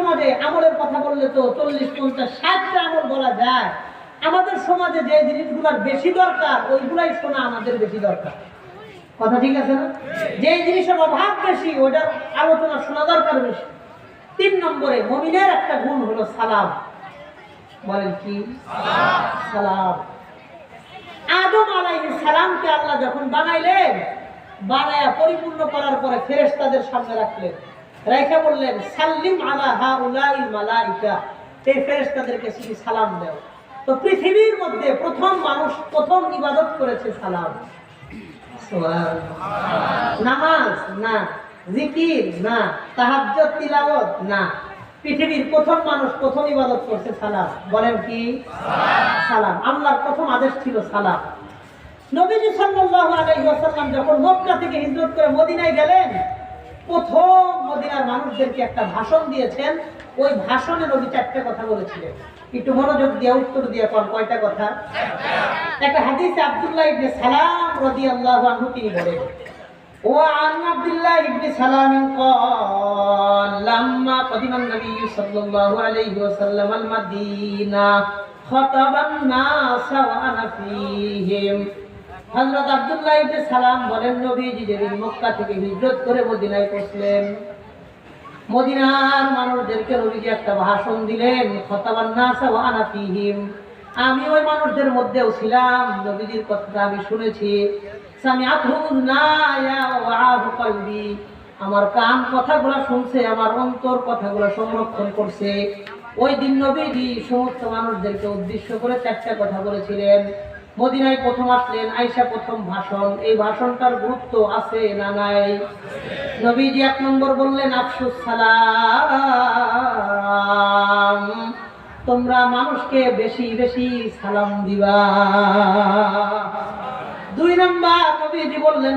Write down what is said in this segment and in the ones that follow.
সমাজে আমলের কথা বললে তো চল্লিশ, পঞ্চাশ, ষাটটা আমল বলা যায়। আমাদের সমাজে যে জিনিসগুলোর বেশি দরকার, ওইগুলাই শোনা আমাদের বেশি দরকার। কথা ঠিক আছে না? যে জিনিসের অভাব বেশি ওটার আলোচনা শোনা দরকার বেশি। তিন নম্বরে মমিনের একটা গুণ হলো সালাম। বলেন কি? সালাম। আদম আলাইহিস সালামকে আল্লাহ যখন বানাইলেন, বানায়া পরিপূর্ণ করার পরে ফেরেশতাদের সামনে রাখলেন। রেখে বললেন সাল্লিম আলা হাউলাইল মালাইকা। এই ফেরেশতাদেরকে শুধু সালাম দাও তো পৃথিবীর মধ্যে প্রথম মানুষ প্রথম ইবাদত করেছে সালাম। নামাজ? না। জিকির? না। তাহাজ্জুদ তিলাওয়াত? না। পৃথিবীর প্রথম মানুষ প্রথম ইবাদত করছে সালাম। বলেন কি? সালাম। আল্লাহর প্রথম আদেশ ছিল সালাম। নবীজি সাল্লাল্লাহু আলাইহি ওয়াসাল্লাম যখন মক্কা থেকে হিজরত করে মদিনায় গেলেন প্রথম মদিনার মানুষদেরকে একটা ভাষণ দিয়েছেন ওই ভাষণে নবী চারটে কথা বলেছিলেন একটু মনোযোগ দিয়ে উত্তর দিয়ে কোন কয়টা কথা একটা হাদিসে আব্দুল্লাহ ইবনে সালাম রাদিয়াল্লাহু আনহু তিনি বলেন وعن عبد الله بن سلام قال لما قدم النبي صلى الله عليه وسلم المدينة خطب الناس وأنا فيهم হযরত আব্দুল্লাহ ইবনে সালাম বলেন, নবীজি যেদিন মক্কা থেকে হিজরত করে মদিনায় পৌঁছলেন মদিনার মানুষদেরকে নবীজি একটা ভাষণ দিলেন, খতাবান নাস ওয়া আনা আমি ওই মানুষদের মধ্যেও ছিলাম, নবীজির কথাটা আমি শুনেছি। আমার কান কথাগুলো শুনছে, আমার অন্তর কথাগুলো সংরক্ষণ করছে। ওই দিন নবীজি সমস্ত মানুষদেরকে উদ্দেশ্য করে চারটা কথা বলেছিলেন। মদিনায় প্রথম আসলেন আইসা প্রথম ভাষণ। এই ভাষণটার গুরুত্ব আছে না নাই? নবীজি এক নম্বর বললেন, আফসুস সালাম। তোমরা মানুষকে বেশি বেশি সালাম দিবা। দুই নম্বর নবীজি বললেন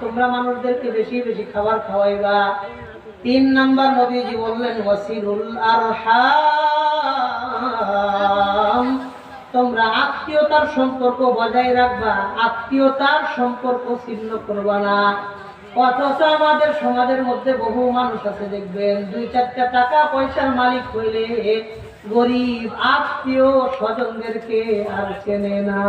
তোমরা মানুষদেরকে বেশি বেশি খাবার খাওয়াইবা। তিন নম্বর নবীজি বললেন ওয়াসিরুল আরহাম। তোমরা আত্মীয়তার সম্পর্ক বজায় রাখবা, আত্মীয়তার সম্পর্ক ছিন্ন করবা না। অথচ আমাদের সমাজের মধ্যে বহু মানুষ আছে, দেখবেন, দুই চারটা টাকা পয়সার মালিক হইলে গরিব, আত্মীয় স্বজনদেরকে আর চেনে না।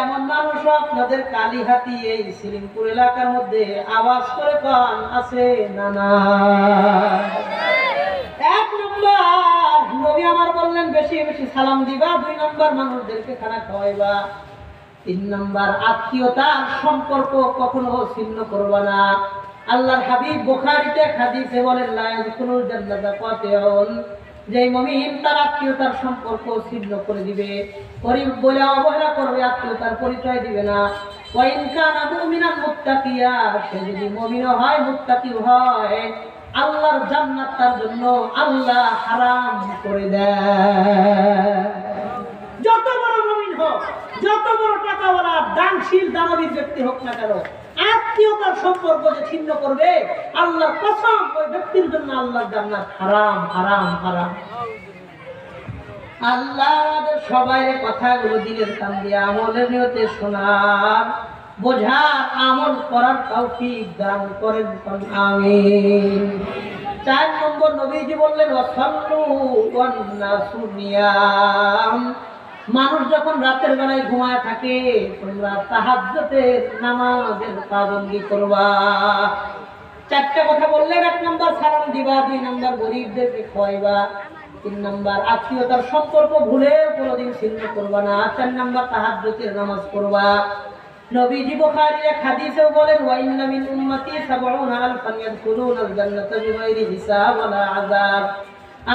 এমন মানুষ আপনাদের কালীহাতি এই সিলিমপুর এলাকার মধ্যে আওয়াজ করে পান, আছে না না এক নম্বর নবী আমার বললেন, বেশি বেশি সালাম দিবা, দুই নম্বর মানুষদেরকে খানা খাওয়াইবা। তিন নম্বর আত্মীয়তার সম্পর্ক কখনো ছিন্ন করবা না। আল্লাহর হাবিব বুখারীতে হাদিসে বলেন, লা ইয়াদখুলুল জান্নাতা কাতিউন যে মুমিন তার আত্মীয়তার সম্পর্ক ছিন্ন করে দিবে। গরিব বলে অবহেলা করবে, আত্মীয়তার পরিচয় দিবে না। ওয়াইন কানা মুমিনান মুত্তাকিয়া, সে যদি মুমিনও হয়, মুত্তাকিও হয় আল্লাহর জান্নাত তার জন্য আল্লাহ হারাম করে দেয়। যত বড় মুমিন হোক, যত বড় টাকাওয়ালা, দানশীল, দানবীর ব্যক্তি হোক না কেন, আত্মীয়তার সম্পর্ক যে ছিন্ন করবে, আল্লাহর কসম, ওই ব্যক্তির জন্য আল্লাহর জান্নাত হারাম হারাম হারাম। আল্লাহ সবাই কথাগুলো দিলের কান দিয়ে আমলের নিয়তে শোনার বোঝার আমল করার তৌফিক দান করেন আমিন। চার নম্বর নবীজি বললেন অসল্লু ওয়ান্নাসু নিয়াম। মানুষ যখন রাতের বেলায় ঘুমায় থাকে, তোমরা তাহাজ্জতের নামাজের পাবন্দি করবা। চারটা কথা বললেন, এক নম্বর সালাম দিবা, দুই নম্বর গরিবদেরকে খোয়াইবা, তিন নম্বর আত্মীয়তার সম্পর্ক ভুলে কোনোদিন ছিন্ন করবা না, চার নম্বর তাহাজ্জতের নামাজ পড়বা। নবীজি বুখারীর এক হাদিসেও বলেন, ওয়া ইন্না মিন উম্মতি সাবউনা আলফান ইয়াদখুলুনাল জান্নাতা বিগাইরি হিসাব ওয়ালা আযাব।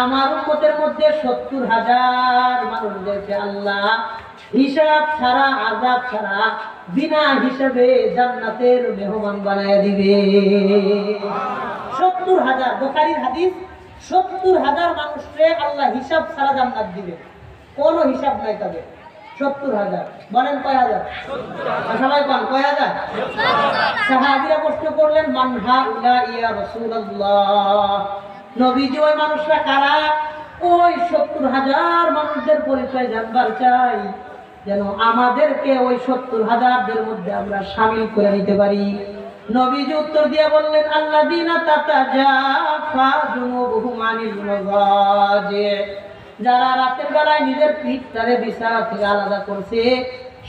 আমার উম্মতের মধ্যে সত্তর হাজার মানুষদেরকে আল্লাহ হিসাব ছাড়া আজাব ছাড়া, বিনা হিসাবে জান্নাতের মেহমান বানায় দিবে। সত্তর হাজার, বোখারির হাদিস, সত্তর হাজার মানুষকে আল্লাহ হিসাব ছাড়া জান্নাত দিবে। কোনো হিসাব নাই তাদের। সত্তর হাজার। বলেন কয় হাজার? সবাই বল কয় হাজার? সাহাবিরা প্রশ্ন করলেন মানহা ইয়া ওই মানুষরা কারা? ওই সত্তর হাজার মানুষদের পরিচয় জানবার চাই, যেন আমাদেরকে ওই সত্তর হাজারদের মধ্যে আমরা সামিল করে নিতে পারি। নবীজি উত্তর দিয়ে বললেন আল্লাহ দিনা তাতা জাফা জুনুবুহুম আনিল মাজাজি যারা রাতের বেলায় নিজের পিঠ তারে বিছানা থেকে আলাদা করছে,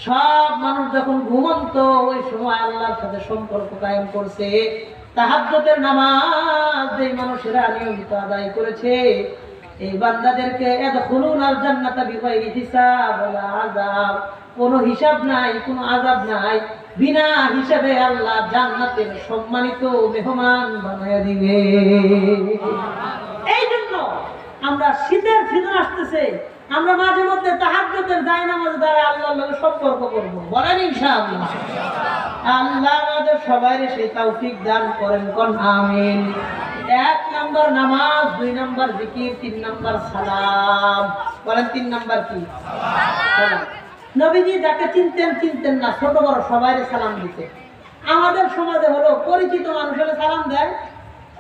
সব মানুষ যখন ঘুমন্ত, ওই সময় আল্লাহর সাথে সম্পর্ক কায়েম করছে। তাহাজ্জুদের নামাজ যেই মানুষেরা নিয়মিত আদায় করেছে, এই বান্দাদেরকে এদখুলুন আল জান্নাতা বিগাইরি হিসাব ওয়ালা কোনো হিসাব নাই, কোনো আযাব নাই। বিনা হিসাবে আল্লাহ জান্নাতের সম্মানিত মেহমান বানায়া দিবে। আমরা শীতের সিজন আসতেছে। আমরা মাঝে মধ্যে তাহাজ্জুদের দায় নামাজ দ্বারা আল্লাহর লগে সম্পর্ক করব। বলেন ইনশাআল্লাহ। আল্লাহ আমাদের সবাই সেই তৌফিক দান করেন কোন? আমিন। এক নম্বর নামাজ, দুই নম্বর জিকির, তিন নম্বর সালাম। বলেন তিন নম্বর কি? সালাম। নবীজি যাকে চিনতেন চিনতেন না, ছোট বড় সবাই সালাম দিতে আমাদের সমাজে হলো পরিচিত মানুষ হলে সালাম দেয়,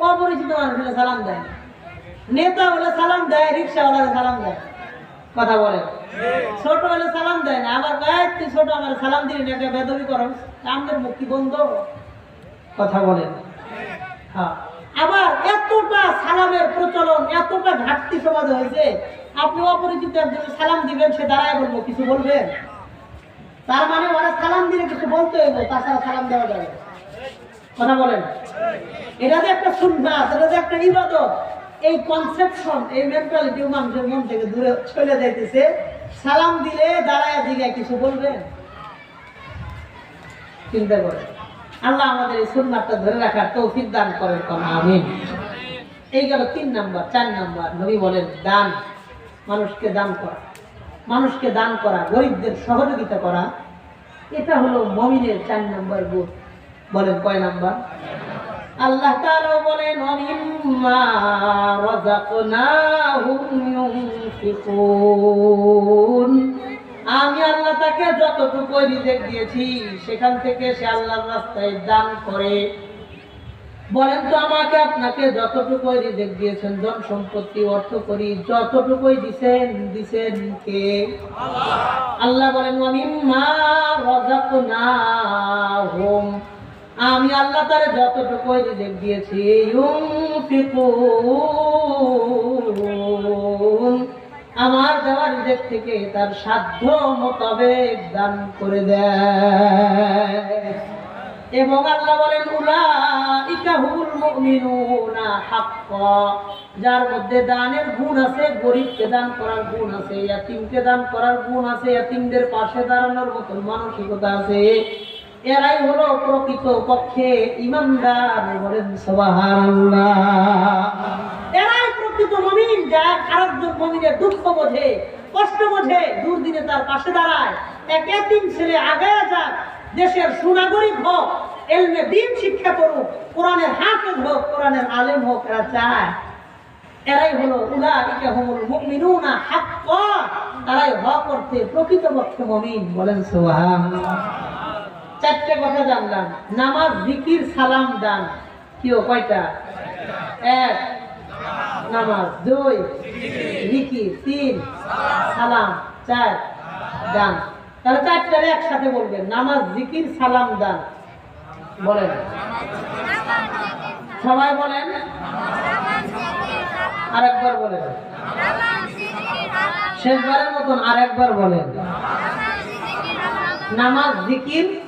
অপরিচিত মানুষ হলে সালাম দেয় না। নেতা হলে সালাম দেয় রিক্সাওয়ালা সালাম দেয়। কথা বলে। ছোট হলে সালাম দেয় না। আবার ছোট আমার সালাম বেদবি আমাদের মুক্তি বন্ধ? কথা হ্যাঁ। আবার এতটা সালামের প্রচলন, এতটা ঘাটতি সমাজে হয়েছে, আপনি অপরিচিত একজন সালাম দিবেন, সে দাঁড়ায় বলব, কিছু বলবেন তার মানে ওরা সালাম দিলে কিছু বলতে হইব, তাছাড়া সালাম দেওয়া যাবে কথা বলেন এটা যে একটা সুন্নাত, এটা যে একটা ইবাদত এই কনসেপশন এই মেন্টালিটি মানুষের মন থেকে দূরে চলে যাইতেছে। সালাম দিলে দাঁড়ায় দিকে কিছু বলবেন? চিন্তা করে আল্লাহ আমাদের এই সুন্নাতটা ধরে রাখার তৌফিক দান করেন। কোন আমিন। এই গেল তিন নাম্বার, চার নাম্বার। নবী বলেন, দান। মানুষকে দান করা। মানুষকে দান করা, গরিবদের সহযোগিতা করা। এটা হলো মমিনের চার নাম্বার গুণ। বলেন কয় নাম্বার? আল্লাহ তাআলা বলেন রাযাকনাহুম ইউনফিকুন। আমি আল্লাহ তাকে যতটুকু রিজেক দিয়েছি সেখান থেকে সে আল্লাহর রাস্তায় দান করে। বলেন তো আমাকে আপনাকে যতটুকু রিজেক দিয়েছেন জন সম্পত্তি অর্থ করি যতটুকুই দিছেন দিছেন কে? আল্লাহ। বলেন ওয়ামিম্মা রাযাকনাহুম আমি আল্লাহ তারে যতটুকু রিজেক দিয়েছি আমার দেওয়া রিজেক থেকে তার সাধ্য মোতাবেক দান করে দেয়। এবং আল্লাহ বলেন, উলাইকা হুমুল মুমিনুনা হাক্কা। যার মধ্যে দানের গুণ আছে, গরিবকে দান করার গুণ আছে, ইয়াতিমকে দান করার গুণ আছে, ইয়াতিমদের পাশে দাঁড়ানোর মতন মানসিকতা আছে। এরাই হলো প্রকৃত পক্ষে ইমানদার বলেন এরাই প্রকৃত মুমিন যার আরেকজন দুঃখ বোঝে, কষ্ট বোঝে তার পাশে দাঁড়ায়। এক ছেলে আগায় যাক, দেশের সুনাগরিক হোক, এলমে দিন শিক্ষা করুক, কোরআনের হাফেজ হোক, কোরআনের আলেম হোক, এরা চায়। এরাই হলো উলাইকা হুমুল মুমিনুনা হাক্কা। তারাই হক অর্থে প্রকৃতপক্ষে মুমিন বলেন সুবহানাল্লাহ। চারটে কথা জানলাম। নামাজ, জিকির, সালাম, দান। কিও কয়টা? এক। নামাজ। দুই। জিকির। তিন। সালাম। চার। দান। তাহলে চারটারে একসাথে বলবেন। নামাজ, জিকির, সালাম, দান। বলেন। সবাই বলেন। আরেকবার বলেন। শেষবারের মতন আরেকবার বলেন। নামাজ, জিকির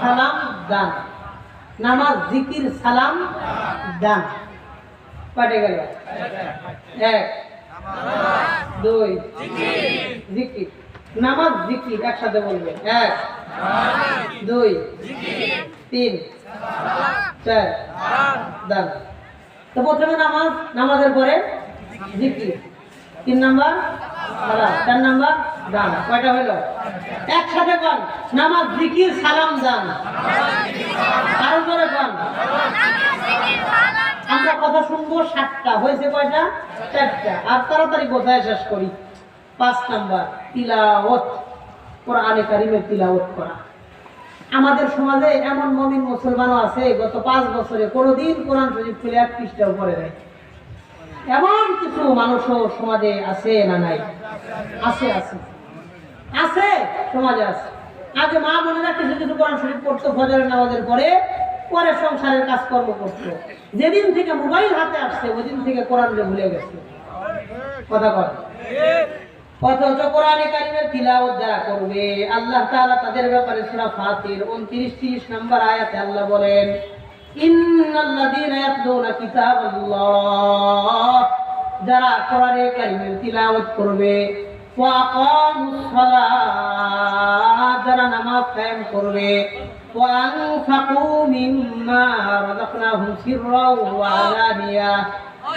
সালাম দান। নামাজ, জিকির, সালাম দান। পাটে গেল? এক। দুই। জিকির। নামাজ, জিকির, একসাথে বলবেন। এক। দুই। তিন। চার। দান। তো প্রথমে নামাজ, নামাজের পরে জিকির। তিন নাম্বার চার নাম্বার দান। কয়টা হলো? একসাথে কন নামাজ, জিকির, সালাম দান। আরও করে কন আমরা কথা শুনব সাতটা। হয়েছে কয়টা? চারটা। আর তাড়াতাড়ি বোঝায় শেষ করি? পাঁচ নাম্বার তিলাওত কোরআনে কারিমের তিলাওত করা। আমাদের সমাজে এমন মমিন মুসলমানও আছে, গত পাঁচ বছরে কোনোদিন কোরআন শরীফ খুলে এক পৃষ্ঠাও পড়ে নাই। এমন কিছু মানুষও সমাজে আছে না নাই? আছে আছে। আছে, সমাজে আছে। আগে মা বোনেরা কিছু কিছু কোরআন শরীফ পড়তো, ফজরের নামাজের পরে পরে সংসারের কাজকর্ম করতো। যেদিন থেকে মোবাইল হাতে আসছে ওই দিন থেকে কোরআনকে ভুলে গেছে। কথা কর অথচ কোরআনে কারিমের যারা করবে, আল্লাহ তাআলা তাদের ব্যাপারে সূরা ফাতির 29 30 নম্বর আয়াতে আল্লাহ বলেন, ইন্নাল্লাযীনা ইয়াতলুনা কিতাবাল্লাহ। যারা কোরআনে কারিমের তিলাওয়াত করবে যারা নামাজ কায়েম করবে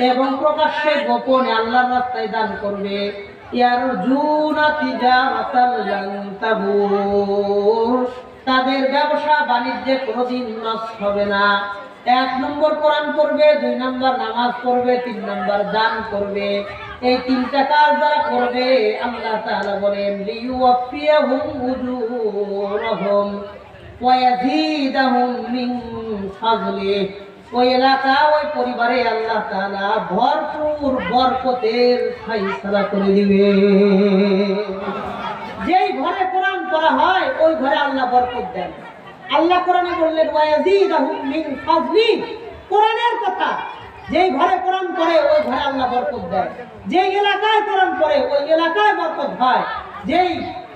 এবং প্রকাশ্যে গোপনে আল্লাহর রাস্তায় দান করবে তাদের ব্যবসা বাণিজ্যে কোনোদিন নষ্ট হবে না। এক নম্বর কোরআন করবে দুই নম্বর নামাজ করবে তিন নম্বর দান করবে। এই তিনটা কাজ যারা করবে, আল্লাহ তাআলা বলেন লিইউফিয়াহুম উজুরহুম ওয়া ইয়াজিদাহুম মিন ফাজলিহি ওই এলাকা, ওই পরিবারে আল্লাহ তাআলা ভরপুর বরকতের ফাইসালা করে দিবে। যেই ঘরে কোরআন পড়া হয়, ওই ঘরে আল্লাহ বরকত দেন। আল্লাহ কোরআনে বললেন কোরআনের কথা, যেই ঘরে কোরআন পড়ে, ওই ঘরে আল্লাহ বরকত দেয়। যেই এলাকায় কোরআন পড়ে, ওই এলাকায় বরকত হয়। যেই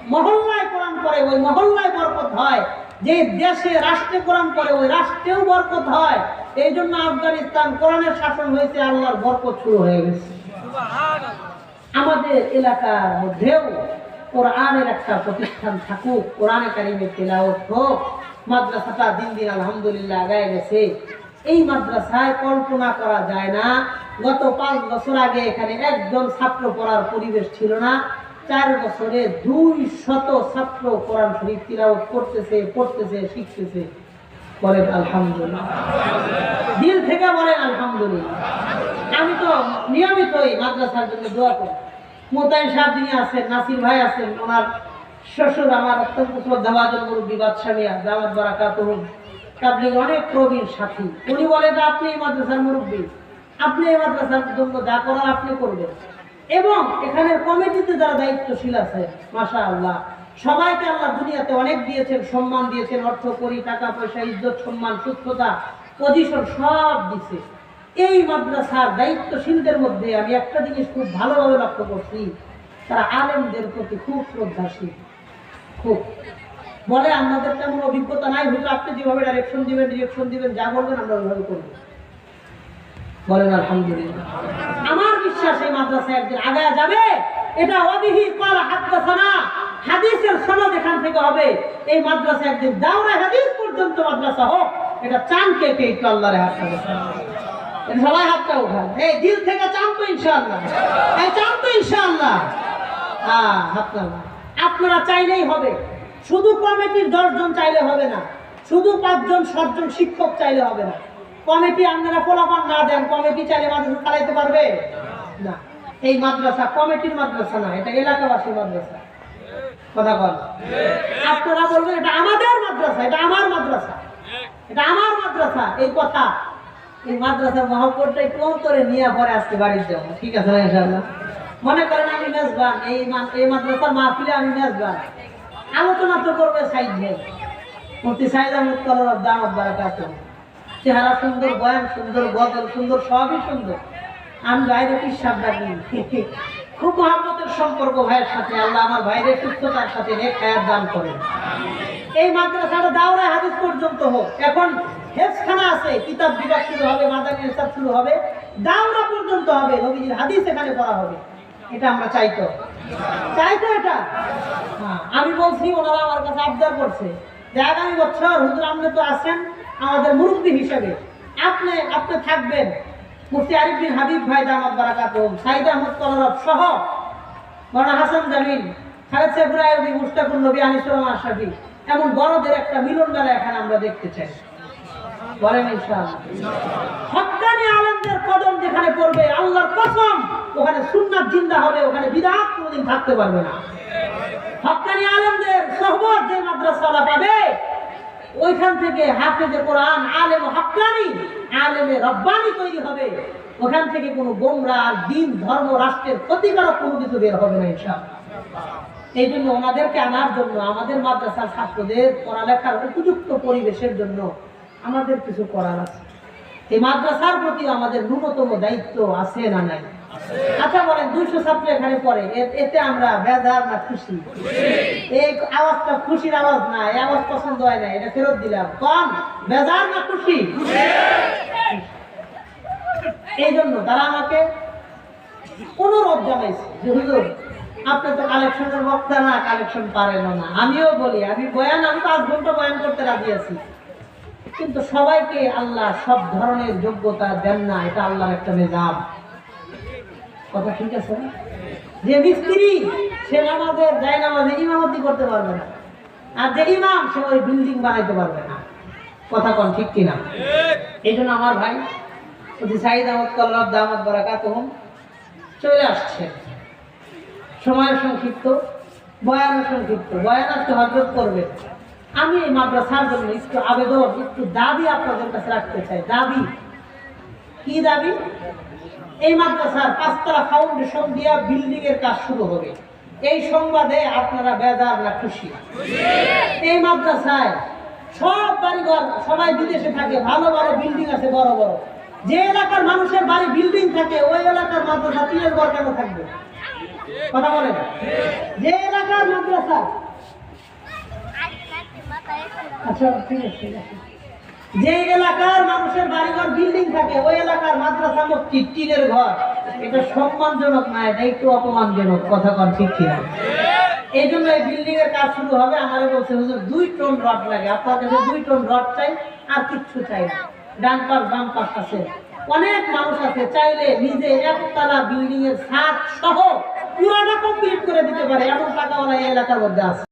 মহল্লায় কোরআন পড়ে, ওই মহল্লায় বরকত হয়। যে দেশে, রাষ্ট্রে কোরআন পড়ে, ওই রাষ্ট্রেও বরকত হয়। এই জন্য আফগানিস্তান কোরআনের শাসন হয়েছে, আল্লাহর বরকত শুরু হয়ে গেছে। আমাদের এলাকার মধ্যেও কোরআনের একটা প্রতিষ্ঠান থাকুক, কোরআনে কারিমে তেলাওয়াত হোক। মাদ্রাসাটা দিন দিন আলহামদুলিল্লাহ আগায় গেছে। এই মাদ্রাসায় কল্পনা করা যায় না। গত পাঁচ বছর আগে এখানে একজন ছাত্র পড়ার পরিবেশ ছিল না। চার বছরে দুই শত ছাত্র কোরআন শরীফ তিলাওয়াত করতেছে, পড়তেছে, শিখতেছে। বলেন, আলহামদুলিল্লাহ। দিল থেকে বলেন, আলহামদুলিল্লাহ। আমি তো নিয়মিতই মাদ্রাসার জন্য দোয়া করি। মোতাই সাহেব যিনি আছেন, নাসির ভাই আছেন, ওনার শ্বশুর আমার অত্যন্ত শ্রদ্ধাভাজন মুরব্বী, বাদশাহ মিয়া দাওয়াত বারাকাত তাবলিগ অনেক প্রবীণ সাথী। উনি বলেন, আপনি এই মাদ্রাসার মুরব্বী। আপনি এই মাদ্রাসার জন্য যা করার আপনি করবেন। এবং এখানে কমিটিতে যারা দায়িত্বশীল আছে মাশা আল্লাহ সবাইকে আল্লাহ দুনিয়াতে অনেক দিয়েছেন, সম্মান দিয়েছেন, অর্থ করি, টাকা পয়সা, ইজ্জত, সম্মান, সুস্থতা পজিশন সব দিছে। এই মাদ্রাসার দায়িত্বশীলদের মধ্যে আমি একটা জিনিস খুব ভালোভাবে লক্ষ্য করছি। তারা আলেমদের প্রতি খুব শ্রদ্ধাশীল। খুব। বলে আমাদের তেমন অভিজ্ঞতা নাই, হুজুর, আপনি যেভাবে ডাইরেকশন দিবেন ডিরেকশন দিবেন, যা বলবেন, আমরা ওইভাবে করব। বলেন, আলহামদুলিল্লাহ। আমার বিশ্বাস, এই মাদ্রাসা একদিন আগায় যাবে। এটা অবিহি কল হাদ্দাসানা। হাদিসের সনদ এখান থেকে হবে। এই মাদ্রাসা একদিন দাওরা হাদিস পর্যন্ত মাদ্রাসা হোক। এটা চান কে কে একটু আল্লাহর দেখান। সবাই হাতটা উঠান। এই দিল থেকে চান তো ইনশাআল্লাহ। এই চান তো ইনশাআল্লাহ। হ্যাঁ উঠান। আপনারা চাইলেই হবে। শুধু কমিটির দশজন চাইলে হবে না, শুধু পাঁচজন, সাতজন শিক্ষক চাইলে হবে না। কমিটি আপনারা ফলাফল না দেন, কমিটি চাইলে মাদ্রাসা চালাইতে পারবে? না। এই মাদ্রাসা কমিটির মাদ্রাসা না, এটা এলাকাবাসী মাদ্রাসা। কথা বল। আপনারা বলবেন, এটা আমাদের মাদ্রাসা, এটা আমার মাদ্রাসা। এটা আমার মাদ্রাসা, এই কথা। এই মাদ্রাসার মহব্বতটা একটু অন্তরে নিয়ে পরে আজকে বাড়ির যাব ঠিক আছে না, ইনশাআল্লাহ? মনে করেন আমি মেজবান, এই এই মাদ্রাসার মাহফিলে আমি মেজবান। আলোচনা তো করবে সাইড ভাই। মুফতি সাইদ আহমদ কলর দামত বারাকাত চেহারা সুন্দর, বয়ান সুন্দর, গজল সুন্দর, সবই সুন্দর। আমি বাইরে পিসাব ডাকি খুব মহাব্বতের সম্পর্ক ভাইয়ের সাথে। আল্লাহ আমার ভাইদের সুস্থতার সাথে নেক হায়াত দান করেন। এই মাদ্রাসাটা দাওরায় হাদিস পর্যন্ত হোক। এখন হেফখানা আছে, কিতাব বিভাগ শুরু হবে মাদানী হিসাব শুরু হবে। দাওরা পর্যন্ত হবে, নবীজির হাদিস এখানে পড়া হবে। এটা আমরা চাইতো চাইতো এটা? হ্যাঁ, আমি বলছি ওনারা আমার কাছে আবদার করছে। যে আগামী বছর হুজুর আপনি তো আছেন আমাদের মুরব্বী হিসেবে। আপনি আপনি থাকবেন। মুফতি আরিফ বিন হাবিব ভাই দামাত বারাকাত সাইদ আহমদ কলরব সহ মৌলানা হাসান জামিন খালেদ সাহেবুর আয়বি নবী আনিসুর রহমান আশরাফি এমন বড়দের একটা মিলন মেলা এখানে আমরা দেখতে চাই। বলেন হক্কানি আলেমদের কদম যেখানে পড়বে, আল্লাহর কসম, ওখানে সুন্নাত জিন্দা হবে, ওখানে বিদাত কোনোদিন থাকতে পারবে না। হক্কানি আলেমদের সহবত যে মাদ্রাসাওয়ালা পাবে, ওইখান থেকে হাফেজে কোরআন, আলেম হক্কানি আলেমে রব্বানি তৈরি হবে। ওখান থেকে কোনো গোমরা আর দিন, ধর্ম, রাষ্ট্রের ক্ষতিকারক কোনো কিছু বের হবে না ইনশাআল্লাহ। এই জন্য ওনাদেরকে আনার জন্য, আমাদের মাদ্রাসার ছাত্রদের পড়ালেখার উপযুক্ত পরিবেশের জন্য আমাদের কিছু করার আছে। এই মাদ্রাসার প্রতি আমাদের ন্যূনতম দায়িত্ব আছে না নাই? আচ্ছা বলেন, দুইশো ছাত্র এখানে পড়ে এতে আমরা বেজার না খুশি? এই আওয়াজটা খুশির আওয়াজ না, এই আওয়াজ পছন্দ হয় না, এটা ফেরত দিলাম। কম বেজার না খুশি? এই জন্য তারা আমাকে অনুরোধ জানাইছে যে, হুজুর আপনি তো কালেকশনের বক্তা না কালেকশন পারেন না। আমিও বলি, আমি বয়ান, আমি পাঁচ ঘণ্টা বয়ান করতে রাজি আছি। কিন্তু সবাইকে আল্লাহ সব ধরনের যোগ্যতা দেন না, এটা আল্লাহর একটা নিজাম কথা ঠিক আছে যে মিস্ত্রি, সে নামাজের যায় নামাজে ইমামতি করতে পারবে না। আর যে ইমাম, সে ওই বিল্ডিং বানাইতে পারবে না। কথা কন ঠিক কিনা? এই জন্য আমার ভাই সাইদ আহমদ কল্লব দামদ বরাকাত চলে আসছে। সময় সংক্ষিপ্ত বয়ান সংক্ষিপ্ত। বয়ান আজকে হজরত করবে। আমি এই মাদ্রাসার জন্য একটু আবেদন, একটু দাবি আপনাদের কাছে রাখতে চাই। দাবি? কি দাবি? এই মাদ্রাসার পাঁচতলা ফাউন্ডেশন দিয়া বিল্ডিং এর কাজ শুরু হবে। এই সংবাদে আপনারা বেজার না খুশি? এই মাদ্রাসায় সব বাড়িঘর, সবাই বিদেশে থাকে, ভালো ভালো বিল্ডিং আছে, বড় বড়। যে এলাকার মানুষের বাড়ি বিল্ডিং থাকে, ওই এলাকার মাদ্রাসা টিনের ঘর কেন থাকবে? কথা বলেন। যে এলাকার মাদ্রাসা আচ্ছা ঠিক আছে ঠিক আছে যে এলাকার মানুষের বাড়িঘর বিল্ডিং থাকে, ওই এলাকার মাদ্রাসা, মসজিদ, টিনের ঘর, এটা সম্মানজনক না, এটা একটু অপমানজনক, কথা কন ঠিক কিনা? এই জন্য এই বিল্ডিং এর কাজ শুরু হবে, আমারে বলছে, হুজুর, দুই টন রড লাগে, আপনার কাছে দুই টন রড চাই, আর কিচ্ছু চাই না। ডান পাশ, বাম পাশ আছে। অনেক মানুষ আছে, চাইলে নিজে একতলা বিল্ডিং এর ছাদ সহ পুরাটা কমপ্লিট করে দিতে পারে, এমন টাকাওয়ালা এই এলাকার মধ্যে আছে।